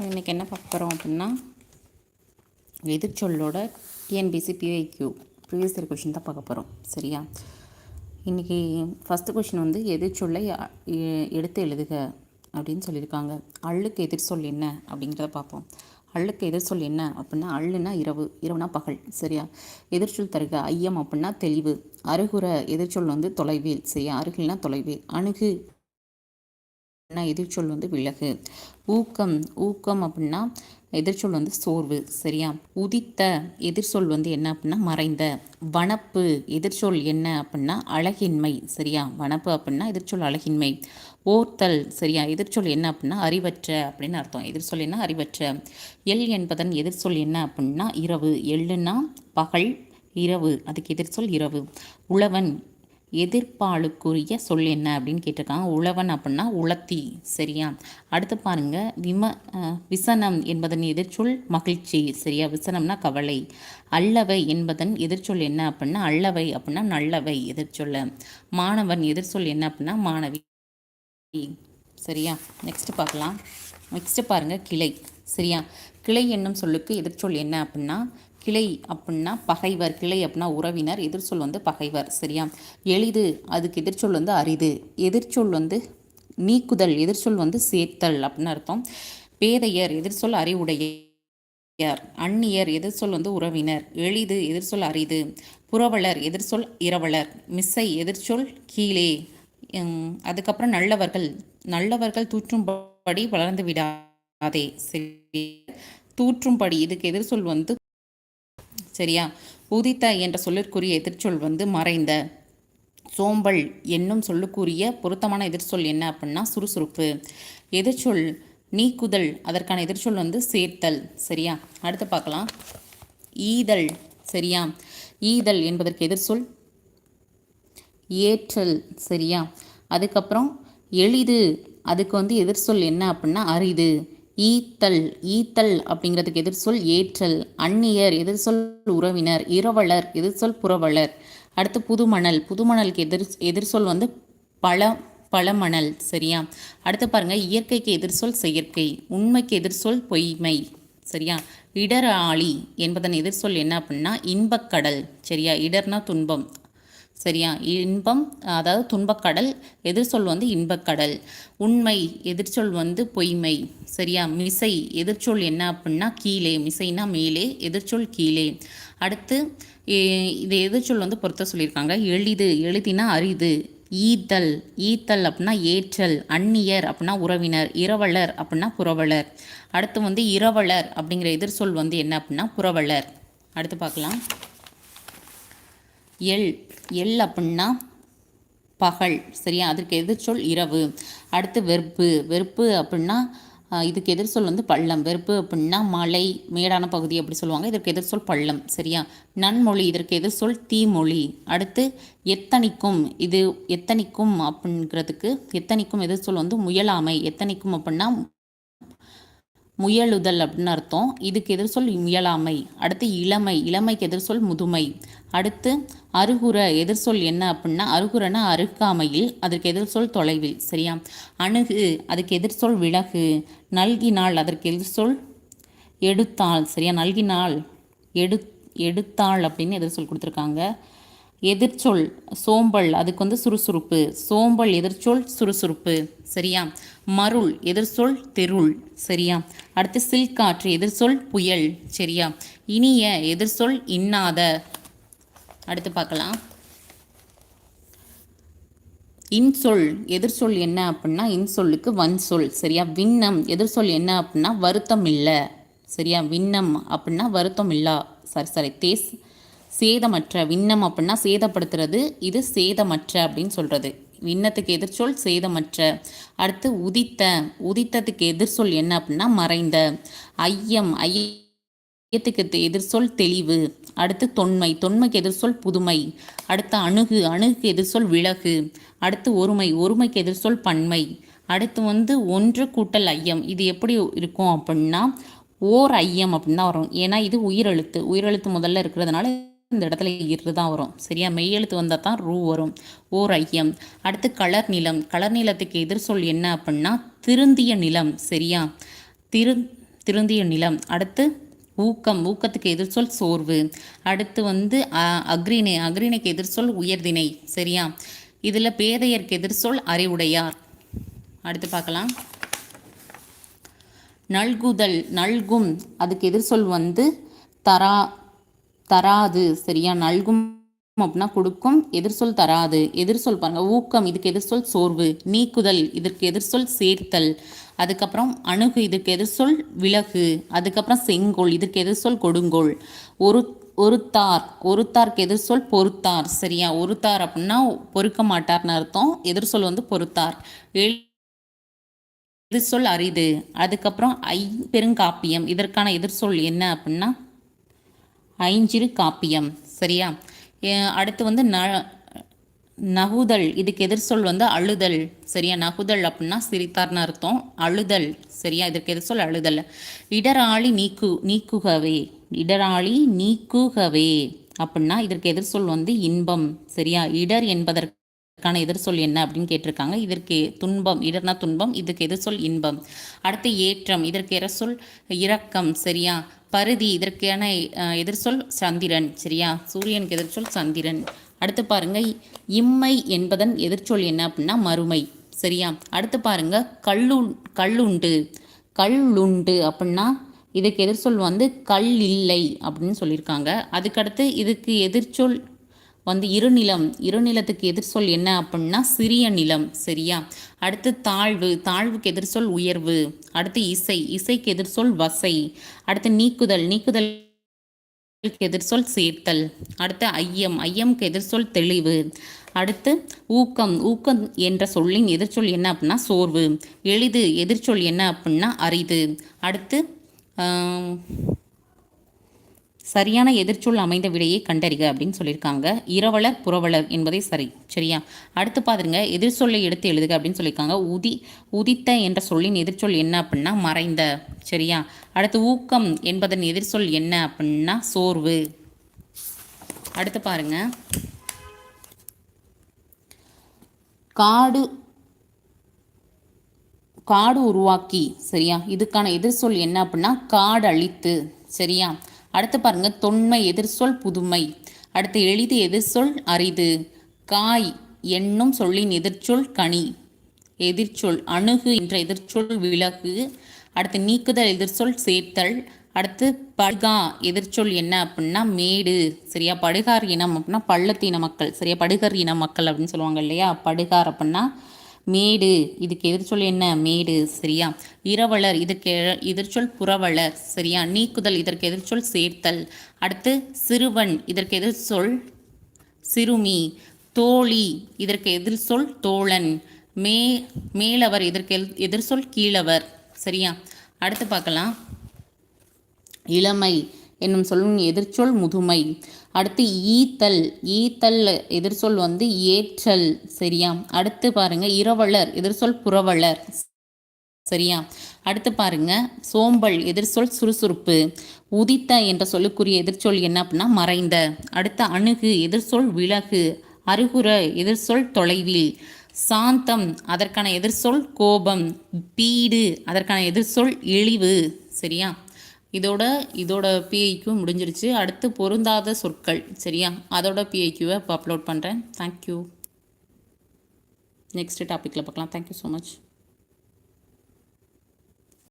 So இன்றைக்கி என்ன பார்க்க போகிறோம் அப்படின்னா எதிர்ச்சொல்லோட TNPSC PYQ previous year question தான் பார்க்க போகிறோம் சரியா? இன்றைக்கி ஃபஸ்ட்டு கொஷின் வந்து எதிர்ச்சொல்லை எ- எடுத்து எழுதுக அப்படின்னு சொல்லியிருக்காங்க. அள்ளுக்கு எதிர்ச்சொல் என்ன அப்படிங்கிறத பார்ப்போம். அள்ளுக்கு எதிர்ச்சொல் என்ன அப்படின்னா அள்ளுனா இரவு இரவுனா பகல். சரியா? எதிர்ச்சொல் தருக ஐயம் அப்படின்னா தெளிவு. அருகுற எதிர்ச்சொல் வந்து தொலைவில். சரியா? அருகில்னா தொலைவில். அணுகு அப்படின்னா எதிர்ச்சொல் வந்து விலகு. ஊக்கம் ஊக்கம் அப்படின்னா எதிர்ச்சொல் வந்து சோர்வு சரியா? உதித்த எதிர்ச்சொல் வந்து என்ன அப்படின்னா மறைந்த. வனப்பு எதிர்ச்சொல் என்ன அப்படின்னா அழகின்மை சரியா? வனப்பு அப்படின்னா எதிர்ச்சொல் அழகின்மை. ஓர்த்தல் சரியா? எதிர்ச்சொல் என்ன அப்படின்னா அறிவற்ற அப்படின்னு அர்த்தம். எதிர்ச்சொல் என்ன? அறிவற்ற. எல் என்பதன் எதிர்ச்சொல் என்ன அப்படின்னா இரவு. எள்ளுன்னா பகல் இரவு. அதுக்கு எதிர்ச்சொல் இரவு. உழவன் எதிர்ப்பாளுக்குரிய சொல் என்ன அப்படின்னு கேட்டிருக்காங்க. உழவன் அப்படின்னா உளத்தி சரியா? அடுத்து பாருங்கள் விம விசனம் என்பதன் எதிர்ச்சொல் மகிழ்ச்சி சரியா? விசனம்னா கவலை. அல்லவை என்பதன் எதிர்ச்சொல் என்ன அப்படின்னா அல்லவை அப்படின்னா நல்லவை எதிர்ச்சொல்ல மாணவன் எதிர்ச்சொல் என்ன அப்படின்னா மாணவி சரியா? நெக்ஸ்ட் பார்க்கலாம். நெக்ஸ்ட்டு பாருங்கள் கிளை சரியா? கிளை என்னும் சொல்லுக்கு எதிர்ச்சொல் என்ன அப்படின்னா கிளை அப்படின்னா பகைவர் கிளை அப்படின்னா உறவினர் எதிர்ச்சொல் வந்து பகைவர் சரியா எளிது அதுக்கு எதிர்ச்சொல் வந்து அரிது எதிர்ச்சொல் வந்து நீக்குதல் எதிர்ச்சொல் வந்து சேர்த்தல் அப்படின்னு அர்த்தம் பேதையர் எதிர்ச்சொல் அறிவுடையர் அந்நியர் எதிர்ச்சொல் வந்து உறவினர் எளிது எதிர்ச்சொல் அரிது புறவலர் எதிர்ச்சொல் இரவலர் மிஸ்ஸை எதிர்ச்சொல் கீழே அதுக்கப்புறம் நல்லவர்கள் நல்லவர்கள் தூற்றும்படி வளர்ந்து விடாதே சரி தூற்றும்படி இதுக்கு எதிர்ச்சொல் வந்து சரியா? உதித்த என்ற சொல்லிற்குரிய எதிர்ச்சொல் வந்து மறைந்த. சோம்பல் என்னும் சொல்லுக்குரிய பொருத்தமான எதிர்ச்சொல் என்ன அப்படின்னா சுறுசுறுப்பு. எதிர்ச்சொல் நீக்குதல் அதற்கான எதிர்ச்சொல் வந்து சேர்த்தல். சரியா? அடுத்து பார்க்கலாம். ஈதல் சரியா? ஈதல் என்பதற்கு எதிர்ச்சொல் ஏற்றல் சரியா? அதுக்கப்புறம் எளிது அதுக்கு வந்து எதிர்ச்சொல் என்ன அப்படின்னா அரிது. ஈத்தல் ஈத்தல் அப்படிங்கிறதுக்கு எதிர்சொல் ஏற்றல் அந்நியர் எதிர்சொல் உறவினர் இரவலர் எதிர்சொல் புறவலர். அடுத்து புதுமணல் புதுமணலுக்கு எதிர் எதிர்ச்சொல் வந்து பல பழமணல் சரியா? அடுத்து பாருங்க இயற்கைக்கு எதிர்சொல் செயற்கை உண்மைக்கு எதிர்சொல் பொய்மை சரியா? இடர் ஆளி என்பதன் எதிர்சொல் என்ன அப்படின்னா இன்பக்கடல் சரியா? இடர்னா துன்பம். சரியா? இன்பம் அதாவது துன்பக்கடல் எதிர்ச்சொல் வந்து இன்பக்கடல். உண்மை எதிர்ச்சொல் வந்து பொய்மை. சரியா? மிசை எதிர்ச்சொல் என்ன அப்படின்னா கீழே. மிசைனா மேலே எதிர்ச்சொல் கீழே. அடுத்து இது எதிர்ச்சொல் வந்து பொறுத்த சொல்லியிருக்காங்க. எளிது எளிதினா அரிது. ஈத்தல் ஈத்தல் அப்படின்னா ஏற்றல் அந்நியர் அப்படின்னா உறவினர் இரவலர் அப்படின்னா புறவலர். அடுத்து வந்து இரவலர் அப்படிங்கிற எதிர்ச்சொல் வந்து என்ன அப்படின்னா புறவலர். அடுத்து பார்க்கலாம். எள் எள் அப்படின்னா பகல் சரியா? அதற்கு எதிர்ச்சொல் இரவு. அடுத்து வெறுப்பு. வெறுப்பு அப்படின்னா இதுக்கு எதிர்ச்சொல் வந்து பள்ளம். வெறுப்பு அப்படின்னா மலை மேடான பகுதி அப்படி சொல்லுவாங்க. இதற்கு எதிர்சொல் பள்ளம் சரியா? நன்மொழி இதற்கு எதிர்ச்சொல் தீமொழி. அடுத்து எத்தனைக்கும். இது எத்தனைக்கும் அப்படிங்கிறதுக்கு எத்தனைக்கும் எதிர்ச்சொல் வந்து முயலாமை. எத்தனைக்கும் அப்படின்னா முயலுதல் அப்படின்னு அர்த்தம். இதுக்கு எதிர் சொல் முயலாமை அடுத்து இளமை. இளமைக்கு எதிர் சொல் முதுமை. அடுத்து அருகுற எதிர்சொல் என்ன அப்படின்னா அருகுறனா அருகாமையில் அதற்கு எதிர் சொல் தொலைவில் சரியா? அணுகு அதுக்கு எதிர் சொல் விலகு. நல்கினாள் அதற்கு எதிர் சொல் எடுத்தாள் சரியா? நல்கினாள் எடு எடுத்தாள் அப்படின்னு எதிர் சொல் கொடுத்துருக்காங்க. எதிர்ச்சொல் சோம்பல் அதுக்கு வந்து சுறுசுறுப்பு. சோம்பல் எதிர்ச்சொல் சுறுசுறுப்பு. சரியா? மருள் எதிர்ச்சொல் தெருள். சரியா? அடுத்து சில்காற்று எதிர்ச்சொல் புயல். சரியா? இனிய எதிர்ச்சொல் இன்னாத. அடுத்து பார்க்கலாம். இன்சொல் எதிர்சொல் என்ன அப்படின்னா இன்சொல்லுக்கு வன்சொல். சரியா? விண்ணம் எதிர்சொல் என்ன அப்படின்னா வருத்தம் இல்லை. சரியா? விண்ணம் அப்படின்னா வருத்தம் இல்லா. Sorry sorry. தேஸ் சேதமற்ற விண்ணம் அப்படின்னா சேதப்படுத்துறது இது சேதமற்ற அப்படின்னு சொல்கிறது விண்ணத்துக்கு எதிர்ச்சொல் சேதமற்ற. அடுத்து உதித்த உதித்ததுக்கு எதிர்சொல் என்ன அப்படின்னா மறைந்த. ஐயம் ஐய ஐயத்துக்கு தெ- எதிர்சொல் தெளிவு. அடுத்து தொன்மை தொன்மைக்கு எதிர்சொல் புதுமை. அடுத்து அணுகு அணுகுக்கு எதிர்சொல் விலகு. அடுத்து ஒருமை ஒருமைக்கு எதிர்சொல் பன்மை. அடுத்து வந்து ஒன்று கூட்டல் ஐயம். இது எப்படி இருக்கும் அப்படின்னா ஓர் ஐயம் அப்படின்னு தான் வரும். ஏன்னா இது உயிரெழுத்து. உயிரெழுத்து முதல்ல இருக்கிறதுனால இந்த இடத்துல இரு தான் வரும். சரியா? மெய்யெழுத்து வந்தால் தான் ரூ வரும். ஓர் ஐயம். அடுத்து கலர் நிலம். கலர் நிலத்துக்கு எதிர் சொல் என்ன அப்படின்னா திருந்திய நிலம். சரியா? திரு திருந்திய நிலம். அடுத்து ஊக்கம். ஊக்கத்துக்கு எதிர் சொல் சோர்வு. அடுத்து வந்து அக்ரிணை அக்ரிணைக்கு எதிர்சொல் உயர்தினை சரியா? இதில் பேதையருக்கு எதிர்சொல் அறிவுடையார். அடுத்து பார்க்கலாம். நல்குதல். நல்கும். அதுக்கு எதிர்சொல் வந்து தரா தராது சரியா? நல்கும் அப்படின்னா கொடுக்கும் எதிர்சொல் தராது. எதிர்சொல் பாருங்க ஊக்கம் இதுக்கு எதிர்சொல் சோர்வு. நீக்குதல் இதற்கு எதிர்சொல் சேர்த்தல். அதுக்கப்புறம் அணுகு இதுக்கு எதிர்சொல் விலகு. அதுக்கப்புறம் செங்கோல் இதுக்கு எதிர்சொல் கொடுங்கோல். ஒரு ஒருத்தார் ஒருத்தார்க்கு எதிர்சொல் பொறுத்தார் சரியா? ஒருத்தார் அப்படின்னா பொறுக்க மாட்டார்னு அர்த்தம். எதிர்சொல் வந்து பொறுத்தார். எதிர்சொல் அரிது. அதுக்கப்புறம் ஐ பெருங்காப்பியம். இதற்கான எதிர்சொல் என்ன அப்படின்னா ஐஞ்சிறு காப்பியம். சரியா? அடுத்து வந்து ந நகுதல். இதுக்கு எதிர் சொல் வந்து அழுதல். சரியா? நகுதல் அப்படின்னா சிரித்தார்னு அர்த்தம். அழுதல். சரியா? இதற்கு எதிர்சொல் அழுதல். இடராளி நீக்கு நீக்குகவே. இடராளி நீக்குகவே. அப்படின்னா இதற்கு எதிர் சொல் வந்து இன்பம். சரியா? இடர் என்பதற்கு இதற்கான எதிர்சொல் என்ன அப்படின்னு கேட்டிருக்காங்க. இதற்கு துன்பம் இடர்னா துன்பம் இதுக்கு எதிர்சொல் இன்பம். அடுத்து ஏற்றம் இதற்கு எதிர்சொல் இரக்கம் சரியா? பருதி இதற்கான எதிர்சொல் சந்திரன் சரியா? சூரியனுக்கு எதிர்சொல் சந்திரன். அடுத்து பாருங்க இம்மை என்பதன் எதிர்ச்சொல் என்ன அப்படின்னா மறுமை சரியா? அடுத்து பாருங்க கல்லு கல்லுண்டு. கல்லுண்டு அப்படின்னா இதுக்கு எதிர்சொல் வந்து கல் இல்லை அப்படின்னு சொல்லியிருக்காங்க. அதுக்கடுத்து இதுக்கு எதிர்ச்சொல் வந்து இருநிலம் இருநிலத்துக்கு எதிர்சொல் என்ன அப்படின்னா சிறிய நிலம் சரியா? அடுத்து தாழ்வு தாழ்வுக்கு எதிர்சொல் உயர்வு அடுத்து இசை இசைக்கு எதிர்சொல் வசை அடுத்து நீக்குதல் நீக்குதல் எதிர்சொல் சேர்த்தல் அடுத்து ஐயம் ஐயம்க்கு எதிர்சொல் தெளிவு அடுத்து ஊக்கம் ஊக்கம் என்ற சொல்லின் எதிர்ச்சொல் என்ன அப்படின்னா சோர்வு எளிது எதிர்ச்சொல் என்ன அப்படின்னா அரிது அடுத்து சரியான எதிர்ச்சொல் அமைந்த விடையை கண்டறிக அப்படின்னு சொல்லியிருக்காங்க. இரவலர் புறவலர் என்பதே சரி சரியா? அடுத்து பாருங்க எதிர்ச்சொல்லை எடுத்து எழுதுக அப்படின்னு சொல்லியிருக்காங்க. உதி உதித்த என்ற சொல்லின் எதிர்ச்சொல் என்ன அப்படின்னா மறைந்த சரியா? அடுத்து ஊக்கம் என்பதன் எதிர்ச்சொல் என்ன அப்படின்னா சோர்வு. அடுத்து பாருங்க. காடு காடு உருவாக்கி சரியா? இதுக்கான எதிர்சொல் என்ன அப்படின்னா காடு அழித்து சரியா? அடுத்து பாருங்க தொன்மை எதிர்சொல் புதுமை. அடுத்து எளிது எதிர்சொல் அரிது. காய் என்னும் சொல்லின் எதிர்ச்சொல் கனி. எதிர்ச்சொல் அணுகு என்ற எதிர்ச்சொல் விலகு. அடுத்து நீக்குதல் எதிர்ச்சொல் சேர்த்தல். அடுத்து படுகா எதிர்ச்சொல் என்ன அப்படின்னா மேடு. சரியா? படுகார் இனம் அப்படின்னா இன மக்கள். சரியா? படுகர் இன மக்கள் அப்படின்னு சொல்லுவாங்க இல்லையா? படுகார் அப்படின்னா மேடு. இதுக்கு எதிர்ச்சொல் என்ன? மேடு. சரியா? இரவலர். இதற்கு எதிர்ச்சொல் புறவலர். சரியா? நீக்குதல். இதற்கு எதிர்ச்சொல் சேர்த்தல். அடுத்து சிறுவன். இதற்கு எதிர்ச்சொல் சிறுமி. தோழி. இதற்கு எதிர் சொல் தோழன். மே மேலவர். இதற்கு எதிர் சொல் கீழவர். சரியா? அடுத்து பார்க்கலாம். இளமை. என்னும் சொல்லும் எதிர்ச்சொல் முதுமை. அடுத்து ஈத்தல். ஈத்தல் எதிர்சொல் வந்து ஏற்றல். சரியா? அடுத்து பாருங்க இரவலர். எதிர்சொல் புறவலர். சரியா? அடுத்து பாருங்க சோம்பல். எதிர்சொல் சுறுசுறுப்பு. உதித்த என்ற சொல்லுக்குரிய எதிர்ச்சொல் என்ன அப்படின்னா மறைந்த. அடுத்து அணுகு. எதிர்சொல் விலகு. அருகுற எதிர்சொல் தொலைவில். சாந்தம். அதற்கான எதிர்சொல் கோபம். பீடு. அதற்கான எதிர்சொல் இழிவு. சரியா? இதோட இதோட பிஐக்யூ முடிஞ்சிருச்சு. அடுத்து பொருந்தாத சொற்கள் சரியா? அதோட பிஐக்யூவை இப்போ அப்லோட் பண்ணுறேன் தேங்க்யூ நெக்ஸ்ட் டாப்பிக்கில் பார்க்கலாம். Thank you so much